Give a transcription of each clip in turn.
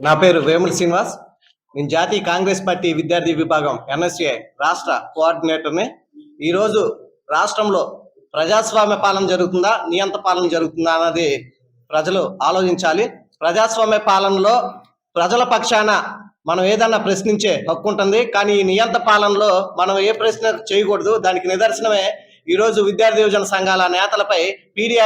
నా పేరు వేముల శ్రీనివాస్. నేను జాతీయ కాంగ్రెస్ పార్టీ విద్యార్థి విభాగం ఎన్ఎస్ఏ రాష్ట్ర కోఆర్డినేటర్ని. ఈరోజు రాష్ట్రంలో ప్రజాస్వామ్య పాలన జరుగుతుందా నియంత పాలన జరుగుతుందా అన్నది ప్రజలు ఆలోచించాలి. ప్రజాస్వామ్య పాలనలో ప్రజల పక్షాన మనం ఏదన్నా ప్రశ్నించే హక్కు ఉంటుంది కానీ ఈ నియంత పాలనలో మనం ఏ ప్రశ్న చేయకూడదు. దానికి నిదర్శనమే ఈరోజు విద్యార్థి యువజన సంఘాల నేతలపై పీడీ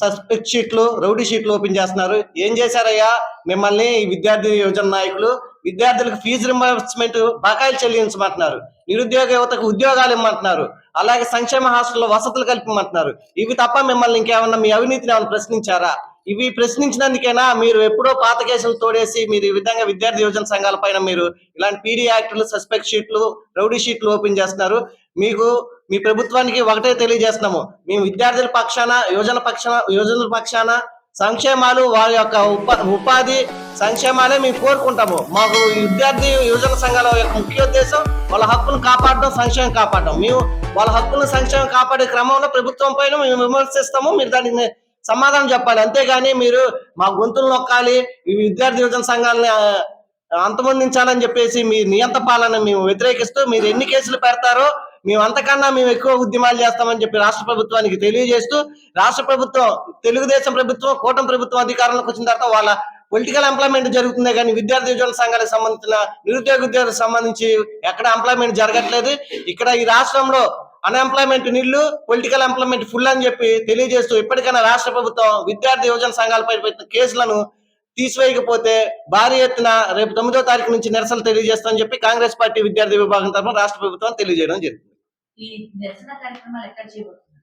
సస్పెక్ట్ షీట్లు రౌడీ షీట్లు ఓపెన్ చేస్తున్నారు. ఏం చేశారయ్యా? మిమ్మల్ని ఈ విద్యార్థి యువజన నాయకులు విద్యార్థులకు ఫీజు రింబర్స్మెంట్ బకాయిలు చెల్లించమంటున్నారు. నిరుద్యోగ యువతకు ఉద్యోగాలు ఇమ్మంటున్నారు. అలాగే సంక్షేమ హాస్టల్లో వసతులు కల్పమంటున్నారు. ఇవి తప్ప మిమ్మల్ని ఇంకేమన్నా మీ అవినీతిని ఏమైనా ప్రశ్నించారా? ఇవి ప్రశ్నించినందుకైనా మీరు ఎప్పుడో పాత కేసులు తోడేసి మీరు ఈ విధంగా విద్యార్థి యువజన సంఘాల పైన మీరు ఇలాంటి పీడీ యాక్టులు సస్పెక్ట్ షీట్లు రౌడీ షీట్లు ఓపెన్ చేస్తున్నారు. మీకు మీ ప్రభుత్వానికి ఒకటే తెలియజేస్తున్నాము. మేము విద్యార్థుల పక్షాన యువజన పక్షాన యువజనుల పక్షాన సంక్షేమాలు వారి యొక్క ఉపాధి సంక్షేమాలే మేము కోరుకుంటాము. మాకు విద్యార్థి యువజన సంఘాల యొక్క ముఖ్య ఉద్దేశం వాళ్ళ హక్కును కాపాడడం సంక్షేమం కాపాడడం. మేము వాళ్ళ హక్కును సంక్షేమం కాపాడే క్రమంలో ప్రభుత్వం పైన మేము విమర్శిస్తాము. మీరు దానికి సమాధానం చెప్పాలి. అంతేగాని మీరు మా గొంతులు నొక్కాలి ఈ విద్యార్థి యువజన సంఘాలని అంతమొందించాలని చెప్పేసి మీ నియంత పాలన మేము వ్యతిరేకిస్తూ మీరు ఎన్ని కేసులు పెడతారో మేము అంతకన్నా మేము ఎక్కువ ఉద్యమాలు చేస్తామని చెప్పి రాష్ట్ర ప్రభుత్వానికి తెలియజేస్తూ రాష్ట్ర ప్రభుత్వం తెలుగుదేశం ప్రభుత్వం కూటమి ప్రభుత్వం అధికారంలోకి వచ్చిన తర్వాత వాళ్ళ పొలిటికల్ ఎంప్లాయ్మెంట్ జరుగుతుంది కానీ విద్యార్థి యువజన సంఘాలకు సంబంధించిన నిరుద్యోగ ఉద్యోగులకు సంబంధించి ఎక్కడ ఎంప్లాయ్మెంట్ జరగట్లేదు. ఇక్కడ ఈ రాష్ట్రంలో అన్ఎంప్లాయ్మెంట్ నిల్లు పొలిటికల్ ఎంప్లాయ్మెంట్ ఫుల్ అని చెప్పి తెలియజేస్తూ ఇప్పటికైనా రాష్ట్ర ప్రభుత్వం విద్యార్థి యువజన సంఘాలపై పెట్టిన కేసులను తీసివేయకపోతే భారీ ఎత్తున రేపు తొమ్మిదో తారీఖు నుంచి నిరసనలు తెలియజేస్తామని చెప్పి కాంగ్రెస్ పార్టీ విద్యార్థి విభాగం తరఫున రాష్ట్ర ప్రభుత్వం తెలియజేయడం జరిగింది. ఈ నిరసన కార్యక్రమాలు ఎక్కడ చేయబోతున్నారు